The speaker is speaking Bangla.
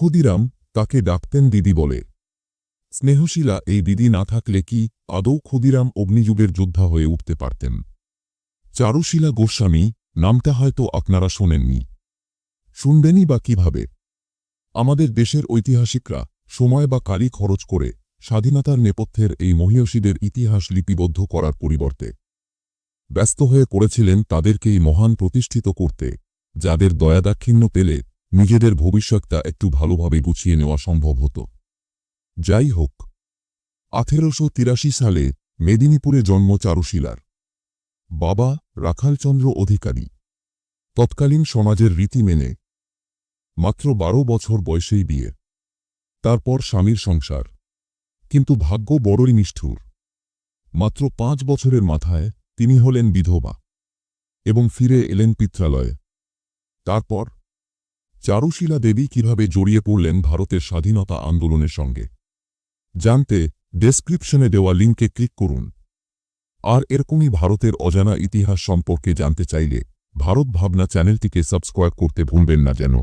ক্ষুদিরাম তাকে ডাকতেন দিদি বলে। স্নেহশীলা এই দিদি না থাকলে কি আদৌ ক্ষুদিরাম অগ্নিযুগের যোদ্ধা হয়ে উঠতে পারতেন? চারুশীলা গোস্বামী, নামটা হয়তো আপনারা শোনেননি। শুনবেনই বা কীভাবে? আমাদের দেশের ঐতিহাসিকরা সময় বা কালি খরচ করে স্বাধীনতার নেপথ্যের এই মহিয়সীদের ইতিহাস লিপিবদ্ধ করার পরিবর্তে। ব্যস্ত হয়ে পড়েছিলেন তাদেরকেই মহান প্রতিষ্ঠিত করতে, যাদের দয়াদাক্ষিণ্য পেলে নিজেদের ভবিষ্যৎটা একটু ভালোভাবে গুছিয়ে নেওয়া সম্ভব হতো। যাই হোক, আঠেরোশো তিরাশি সালে মেদিনীপুরে জন্ম চারুশিলার বাবা রাখালচন্দ্র অধিকারী। তৎকালীন সমাজের রীতি মেনে মাত্র বারো বছর বয়সেই বিয়ে। তারপর স্বামীর সংসার। কিন্তু ভাগ্য বড়ই নিষ্ঠুর। মাত্র পাঁচ বছরের মাথায় তিনি হলেন বিধবা এবং ফিরে এলেন পিত্রালয়ে। তারপর চারুশীলা দেবী কীভাবে জড়িয়ে পড়লেন ভারতের স্বাধীনতা আন্দোলনের সঙ্গে? জানতে ডেসক্রিপশনে দেওয়া লিঙ্কে ক্লিক করুন। আর এরকমই ভারতের অজানা ইতিহাস সম্পর্কে জানতে চাইলে ভারত ভাবনা চ্যানেলটিকে সাবস্ক্রাইব করতে ভুলবেন না যেন।